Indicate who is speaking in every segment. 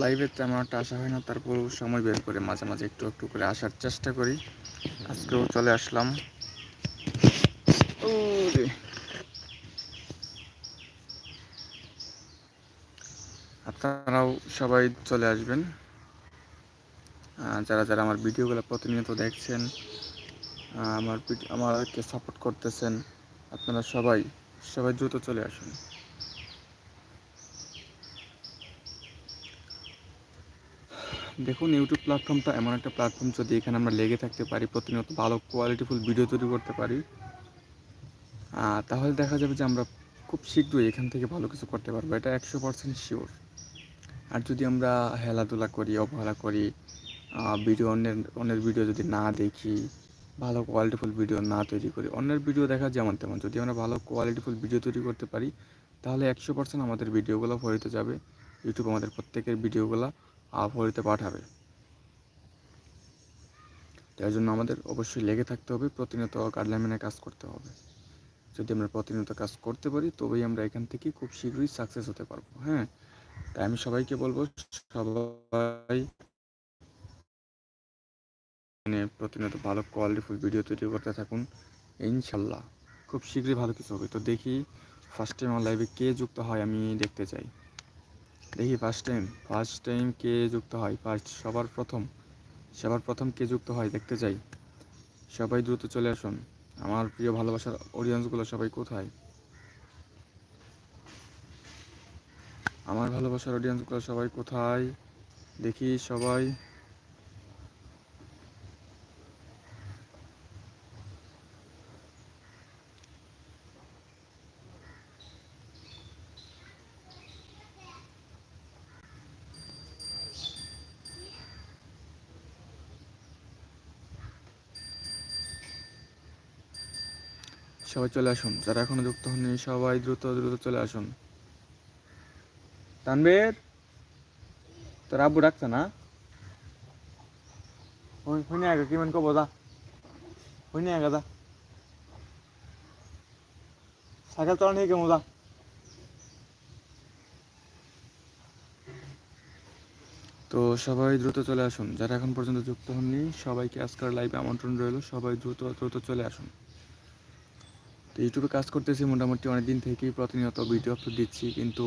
Speaker 1: লাইভে তেমন একটা আসা হয় না। তারপরেও সময় বের করে মাঝে মাঝে একটু একটু করে আসার চেষ্টা করি। আজকেও চলে আসলাম। আপনারাও সবাই চলে আসবেন। যারা যারা আমার ভিডিওগুলো প্রতিনিয়ত দেখছেন আমার আমাকে সাপোর্ট করতেছেন, আপনারা সবাই সবাই দ্রুত চলে আসুন। দেখুন ইউটিউব প্ল্যাটফর্মটা এমন একটা প্ল্যাটফর্ম যদি এখানে আমরা লেগে থাকতে পারি, প্রতিনিয়ত ভালো কোয়ালিটিফুল ভিডিও তৈরি করতে পারি তাহলে দেখা যাবে যে আমরা খুব শীঘ্রই এখান থেকে ভালো কিছু করতে পারব। এটা একশো পার্সেন্ট শিওর আর যদি আমরা হেলাধুলা করি, অবহেলা করি ভিডিও অন্যের অন্যের ভিডিও যদি না দেখি, ভালো কোয়ালিটিফুল ভিডিও না তৈরি করি, অন্যের ভিডিও দেখা যেমন তেমন। যদি আমরা ভালো কোয়ালিটিফুল ভিডিও তৈরি করতে পারি, তাহলে একশো পার্সেন্ট আমাদের ভিডিওগুলো ফরিতে যাবে। ইউটিউব আমাদের প্রত্যেকের ভিডিওগুলো ফরিতে পাঠাবে। তাই জন্য আমাদের অবশ্যই লেগে থাকতে হবে, প্রতিনিয়ত গাইডলাইন কাজ করতে হবে। যদি আমরা প্রতিনিয়ত কাজ করতে পারি, তবেই আমরা এখান থেকে খুব শীঘ্রই সাকসেস হতে পারব হ্যাঁ? তাই আমি সবাইকে বলব, সবাই মানে প্রতিনিয়ত ভালো কোয়ালিটিফুল ভিডিও তৈরি করতে থাকুন, ইনশাল্লাহ। খুব শীঘ্রই ভালো কিছু হবে। তো দেখি ফার্স্ট টাইম আমার লাইভে কে যুক্ত হয়, আমি দেখতে চাই। দেখি ফার্স্ট টাইম ফার্স্ট টাইম কে যুক্ত হয়? ফার্স্ট সবার প্রথম সবার প্রথম কে যুক্ত হয় দেখতে চাই। সবাই দ্রুত চলে আসুন। আমার প্রিয় ভালোবাসার অডিয়েন্সগুলো সবাই কোথায়? আমার ভালোবাসার অডিয়েন্সগুলো সবাই কোথায়? দেখি সবাই। সবাই চলে আসুন। যারা এখনও যুক্ত হননি, সবাই দ্রুত দ্রুত চলে আসুন। তানবীর তোর আব্বু ডাকছে না? হইনি আগে, কি মন কবো যা হইনি আগে যা সাইকেল চালানো কেমন যা তো সবাই দ্রুত চলে আসুন। যারা এখন পর্যন্ত যুক্ত হননি, সবাইকে আজকের লাইভে আমন্ত্রণ রইল। সবাই দ্রুত দ্রুত চলে আসুন। তো ইউটিউবে কাজ করতেছি মোটামুটি অনেক দিন থেকেই, প্রতিনিয়ত ভিডিও আপলোড দিচ্ছি, কিন্তু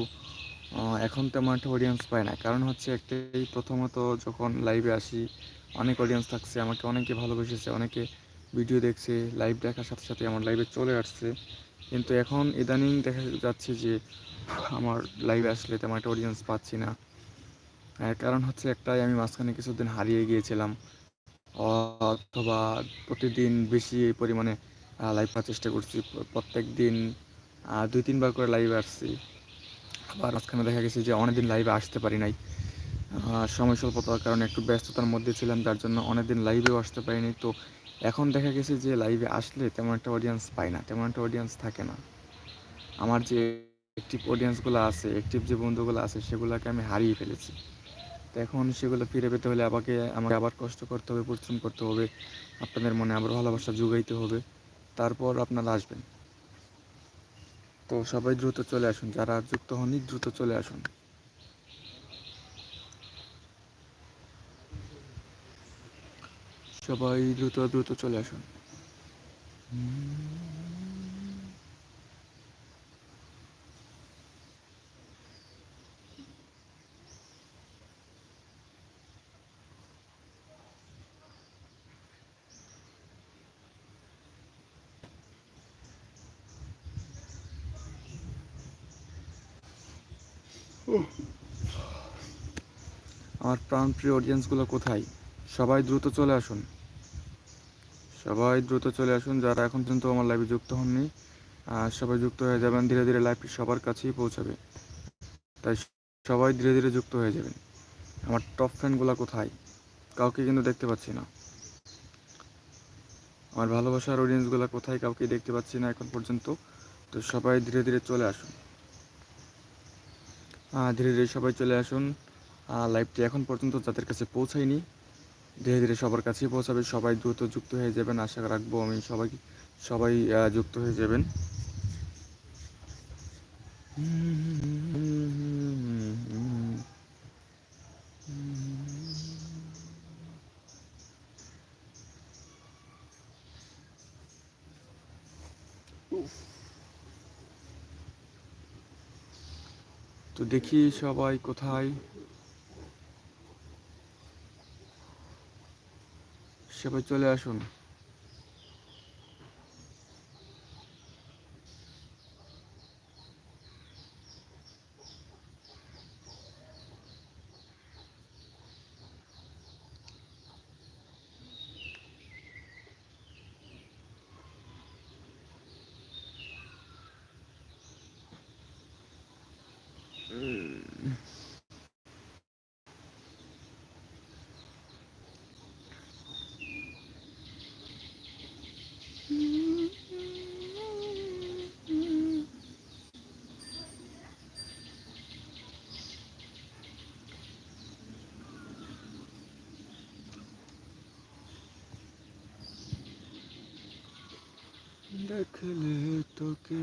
Speaker 1: এখন তেমন একটা অডিয়েন্স পায় না। কারণ হচ্ছে একটাই, প্রথমত যখন লাইভে আসি, অনেক অডিয়েন্স থাকছে, আমাকে অনেকে ভালোবেসেছে, অনেকে ভিডিও দেখছে লাইভ দেখার সাথে সাথে আমার লাইভে চলে আসছে। কিন্তু এখন ইদানিং দেখা যাচ্ছে যে, আমার লাইভে আসলে তেমন একটা অডিয়েন্স পাচ্ছি না। কারণ হচ্ছে একটাই, আমি মাঝখানে কিছুদিন হারিয়ে গিয়েছিলাম। অথবা প্রতিদিন বেশি পরিমাণে লাইভ করার চেষ্টা করছি। প্রত্যেক দিন দুই, তিনবার করে লাইভে আসছি। আবার মাঝখানে দেখা গেছে যে অনেকদিন লাইভে আসতে পারি নাই। সময় স্বল্পতার কারণে একটু ব্যস্ততার মধ্যে ছিলাম, যার জন্য অনেকদিন লাইভেও আসতে পারিনি। তো এখন দেখা গেছে যে লাইভে আসলে তেমন একটা অডিয়েন্স পাই না, তেমন একটা অডিয়েন্স থাকে না। আমার যে অ্যাক্টিভ অডিয়েন্সগুলো আছে অ্যাক্টিভ যে বন্ধুগুলো আছে, সেগুলোকে আমি হারিয়ে ফেলেছি। তো এখন সেগুলো ফিরে পেতে হলে আমাকে আমাকে আবার কষ্ট করতে হবে, পরিশ্রম করতে হবে। আপনাদের মনে আবার ভালোবাসা যোগাইতে হবে। তারপর আপনারা আসবেন। তো সবাই দ্রুত চলে আসুন, যারা যুক্ত হননি দ্রুত চলে আসুন। সবাই দ্রুত দ্রুত চলে আসুন। আমার প্রাণপ্রিয় অডিয়েন্সগুলো কোথায়? সবাই দ্রুত চলে আসুন। সবাই দ্রুত চলে আসুন, যারা এখন পর্যন্ত আমার লাইভে যুক্ত হননি সবাই যুক্ত হয়ে যাবেন, ধীরে ধীরে লাইভটি সবার কাছেই পৌঁছাবে। তাই সবাই ধীরে ধীরে যুক্ত হয়ে যাবেন। আমার টপ ফ্যানগুলো কোথায়? কাউকে কিন্তু দেখতে পাচ্ছি না। আমার ভালোবাসার অডিয়েন্সগুলো কোথায়? কাউকে দেখতে পাচ্ছি না এখন পর্যন্ত। তো সবাই ধীরে ধীরে চলে আসুন। ধীরে ধীরে সবাই চলে আসুন। লাইভটি এখন পর্যন্ত যাদের কাছে পৌঁছায়নি, ধীরে ধীরে সবার কাছেই পৌঁছাবে। সবাই দ্রুত যুক্ত হয়ে যাবেন, আশা রাখব আমি সবাই সবাই যুক্ত হয়ে যাবেন। তো দেখি সবাই কোথায়। সবাই চলে আসুন। দেখলে তোকে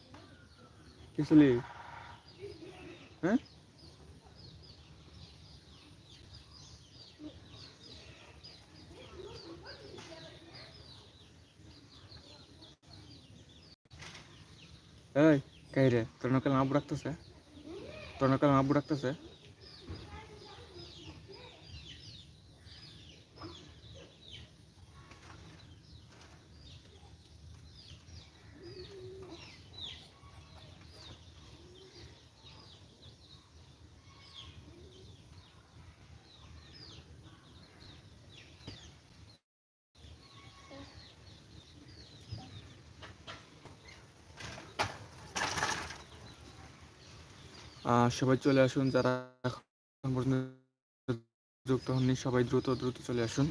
Speaker 1: কেছিলি কেছিলি হ্যাঁ? এই কাই রে? তোর নকাল আবু রাখতেছে তোর সবাই চলে আসুন, যারা এখন পর্যন্ত যুক্ত হননি, সবাই দ্রুত দ্রুত চলে আসুন।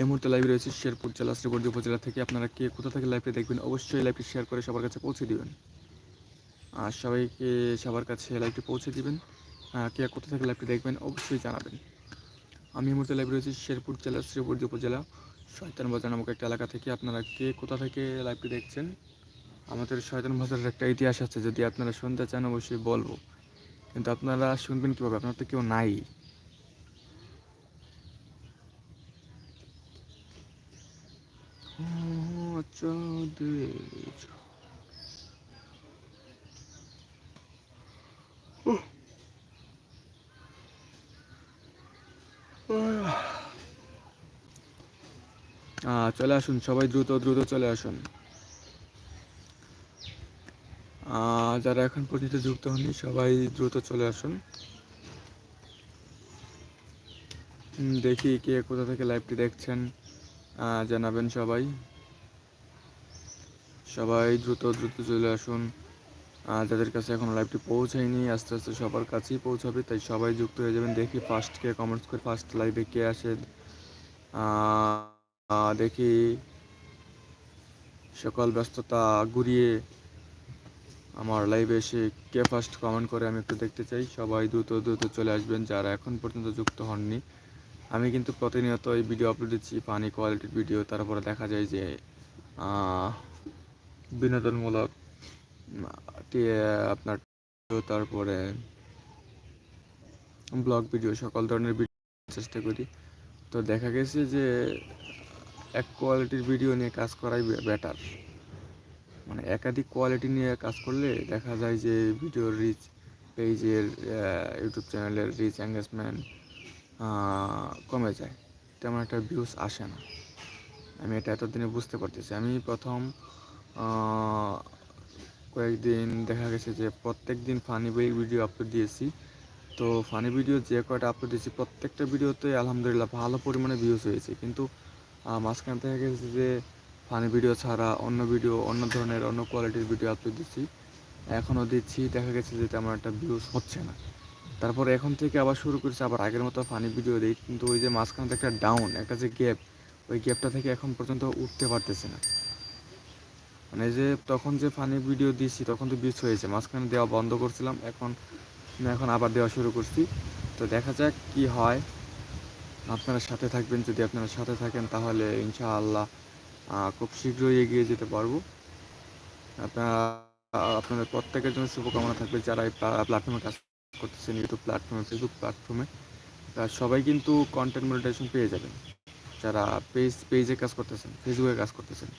Speaker 1: এই মুহূর্তে লাইভ রয়েছে শেরপুর জেলা, শ্রীবর্দী উপজেলা থেকে। আপনারা কে কোথা থেকে লাইভে দেখবেন, অবশ্যই লাইভটি শেয়ার করে সবার কাছে পৌঁছে দিবেন। আর সবাইকে সবার কাছে লাইভটি পৌঁছে দিবেন। কে কোথা থেকে লাইভটি দেখবেন, অবশ্যই জানাবেন। আমি এই মুহূর্তে লাইভ রয়েছি শেরপুর জেলা, শ্রীবর্দী উপজেলা, শয়তান বাজার নামক একটা এলাকা থেকে। আপনারা কে কোথা থেকে লাইভটি দেখছেন আমাদের শয়তান বাজারের একটা ইতিহাস আছে, যদি আপনারা শুনতে চান অবশ্যই বলব। কিন্তু আপনারা শুনবেন কীভাবে? আপনার তো কেউ নাই। চলে আসুন, সবাই দ্রুত দ্রুত চলে আসুন। যারা এখন পর্যন্ত যুক্ত হননি, সবাই দ্রুত চলে আসুন। দেখি কে কোথা থেকে লাইভটি দেখছেন জানাবেন সবাই। সবাই দ্রুত দ্রুত চলে আসুন। যাদের কাছে এখন লাইভটি পৌঁছায়নি, আস্তে আস্তে সবার কাছেই পৌঁছাবে, তাই সবাই যুক্ত হয়ে যাবেন। দেখি ফার্স্ট কে কমেন্টস করে ফার্স্ট লাইভে কে আসে। দেখি। সকল ব্যস্ততা ঘুরিয়ে আমার লাইভে এসে কে ফার্স্ট কমেন্ট করে আমি একটু দেখতে চাই। সবাই দ্রুত দ্রুত চলে আসবেন যারা এখন পর্যন্ত যুক্ত হননি। আমি কিন্তু প্রতিনিয়ত এই ভিডিও আপলোড দিচ্ছি ফানি কোয়ালিটির ভিডিও তারপরে দেখা যায় যে বিনোদনমূলক আপনার তারপরে ব্লগ ভিডিও সকল ধরনের ভিডিও চেষ্টা করি। তো দেখা গেছে যে, এক কোয়ালিটির ভিডিও নিয়ে কাজ করাই বেটার মানে একাধিক কোয়ালিটি নিয়ে কাজ করলে দেখা যায় যে ভিডিওর রিচ পেজের ইউটিউব চ্যানেলের রিচ এঙ্গেজমেন্ট কমে যায়। তেমন একটা ভিউজ আসে না। আমি এটা এতদিনে বুঝতে পারতেছি। আমি প্রথম কয়েকদিন দেখা গেছে যে প্রত্যেক দিন ফানি বই ভিডিও আপলোড দিয়েছি। তো ফানি ভিডিও যে কয়টা আপলোড দিয়েছি, প্রত্যেকটা ভিডিওতে আলহামদুলিল্লাহ ভালো পরিমাণে ভিউজ হয়েছে। কিন্তু মাঝখানে দেখা গেছে যে ফানি ভিডিও ছাড়া অন্য ভিডিও, অন্য ধরনের, অন্য কোয়ালিটির ভিডিও আপলোড দিচ্ছি। এখনও দিচ্ছি, দেখা গেছে যে তেমন একটা ভিউজ হচ্ছে না। তারপর এখন থেকে আবার শুরু করেছি, আবার আগের মতো ফানি ভিডিও দিই, কিন্তু ওই যে মাঝখানে একটা ডাউন একটা যে গ্যাপ ওই গ্যাপটা থেকে এখন পর্যন্ত উঠতে পারতেছে না। মানে যে তখন যে ফানি ভিডিও দিয়েছি তখন তো বিচ হয়েছে। মাঝখানে দেওয়া বন্ধ করছিলাম, এখন এখন আবার দেওয়া শুরু করছি। তো দেখা যাক কি হয়। আপনারা সাথে থাকবেন, যদি আপনারা সাথে থাকেন, তাহলে ইনশাআল্লাহ খুব শীঘ্রই এগিয়ে যেতে পারব। আপনারা, আপনাদের প্রত্যেকের জন্য শুভকামনা থাকবে যারা এই প্ল্যাটফর্মে কাজ করতেছেন ইউটিউব প্ল্যাটফর্মে ফেসবুক প্ল্যাটফর্মে সবাই কিন্তু কন্টেন্ট মনিটাইজেশন পেয়ে যাবেন। যারা পেজ পেজে কাজ করতেছেন ফেসবুকে কাজ করতেছেন,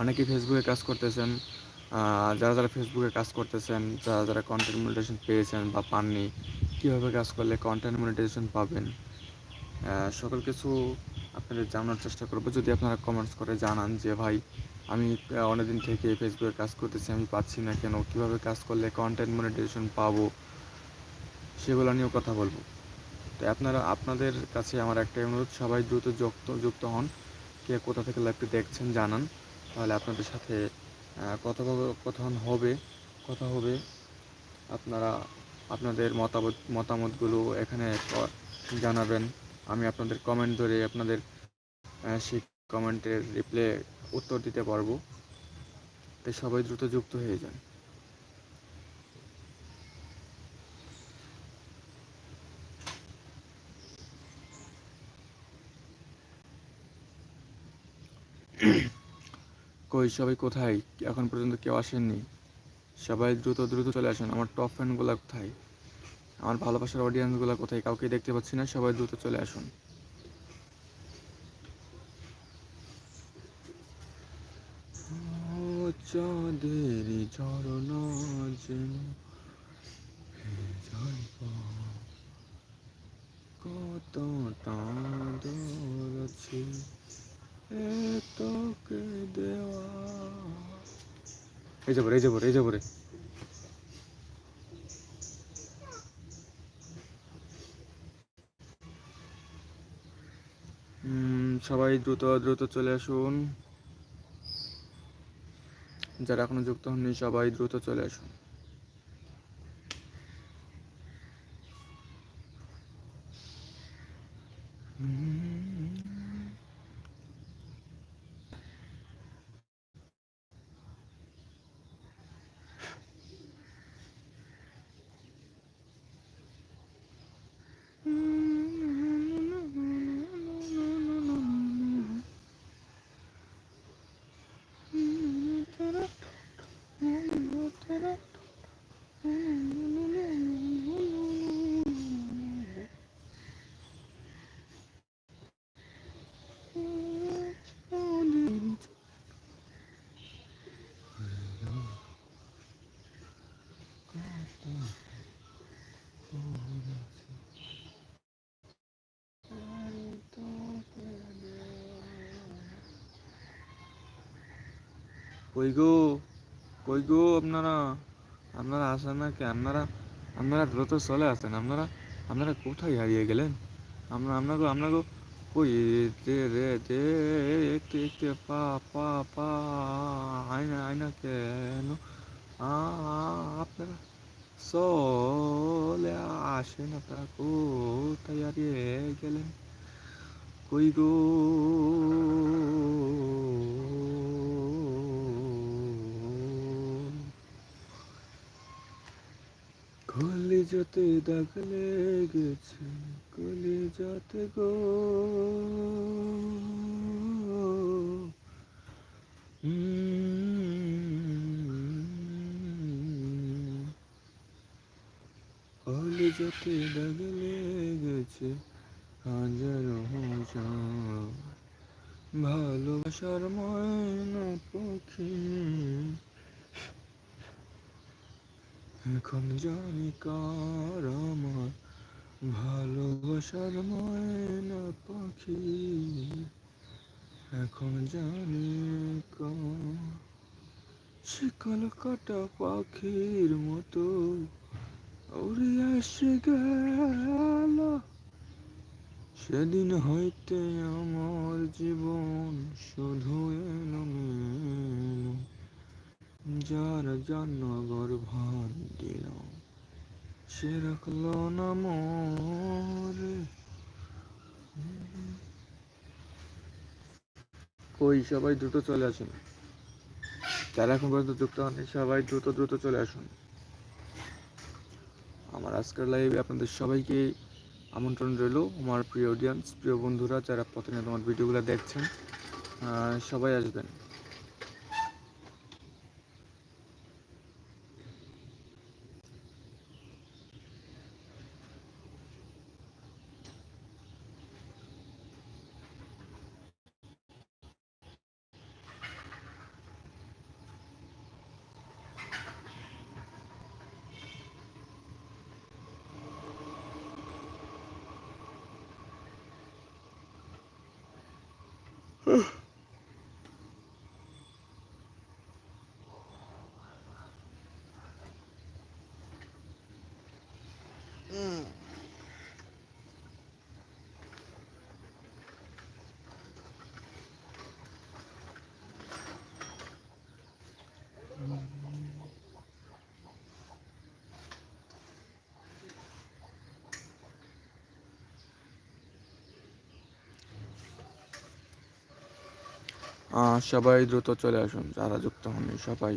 Speaker 1: অনেকেই ফেসবুকে কাজ করতেছেন যারা যারা ফেসবুকে কাজ করতেছেন, যারা যারা কন্টেন্ট মনিটাইজেশন পেয়েছেন বা পাননি, কীভাবে কাজ করলে কন্টেন্ট মনিটাইজেশন পাবেন সকল কিছু আপনাদের জানার চেষ্টা করব। যদি আপনারা কমেন্টস করে জানান যে, ভাই, আমি অনেকদিন থেকে ফেসবুকে কাজ করতেছি, আমি পাচ্ছি না কেন? কীভাবে কাজ করলে কন্টেন্ট মনিটাইজেশন পাবো? সেগুলো নিয়েও কথা বলব। তো আপনারা, আপনাদের কাছে আমার একটাই অনুরোধ, সবাই দ্রুত যুক্ত যুক্ত হন। কে কোথা থেকে লাইভটি দেখছেন জানান। তাহলে আপনাদের সাথে কথা কথোপকথন হবে, কথা হবে। আপনারা, আপনাদের মতামত, মতামতগুলো এখানে জানাবেন। আমি আপনাদের কমেন্ট ধরে আপনাদের সেই কমেন্টের রিপ্লে উত্তর দিতে পারব। তাই সবাই দ্রুত যুক্ত হয়ে যান। কই, সবাই কোথায়? এখন পর্যন্ত কেউ আসেননি? সবাই দ্রুত দ্রুত চলে আসেন। আমার টপ ফ্যানগুলো কোথায়? আমার ভালোবাসার অডিয়েন্সগুলো কোথায় কাউকে দেখতে পাচ্ছি না, সবাই দ্রুত চলে আসুন। চাঁদের ঝরনা যেন কতটা দূর আছে তোকে দেওয়া। এই যাব এই যাব এই যাব রে সবাই দ্রুত দ্রুত চলে আসুন। যারা এখনও যুক্ত হননি সবাই দ্রুত চলে আসুন। কই গো? কই গো আপনারা? আপনারা আসেন না কি? আপনারা আপনারা দ্রুত চলে আসেন। আপনারা আপনারা কোথায় হারিয়ে গেলেন? আমরা আপনাকে আপনাকে কই? রে রে দে, একটু একটু, পা পা পা, আয়না আয়না কেন? আপনারা চলে আসেন। আপনারা কোথায় হারিয়ে গেলেন? কই গো? কলিজাতে দাগ লেগেছে কলিজাতে গো। কলিজাতে দাগ লেগেছে হাজারো ভালোবাসার ময়না পক্ষী। এখন জানি কার আমার ভালোবাসার ময়না পাখি। এখন জানি শিকল কাটা পাখির মতো উড়ে গেল। সেদিন হইতে আমার জীবন শুধু এলো যার জন্য ভার দিল। সে রাখল না মোরে। কই, সবাই দ্রুত চলে আসেন। যারা এখন পর্যন্ত যুক্ত হননি, সবাই দ্রুত দ্রুত চলে আসুন। আমার আজকের লাইভে আপনাদের সবাইকে আমন্ত্রণ রইল। আমার প্রিয় অডিয়েন্স প্রিয় বন্ধুরা, যারা প্রতিনিয়ত আমার ভিডিওগুলো দেখছেন সবাই আসবেন। সবাই দ্রুত চলে আসুন যারা যুক্ত হননি সবাই।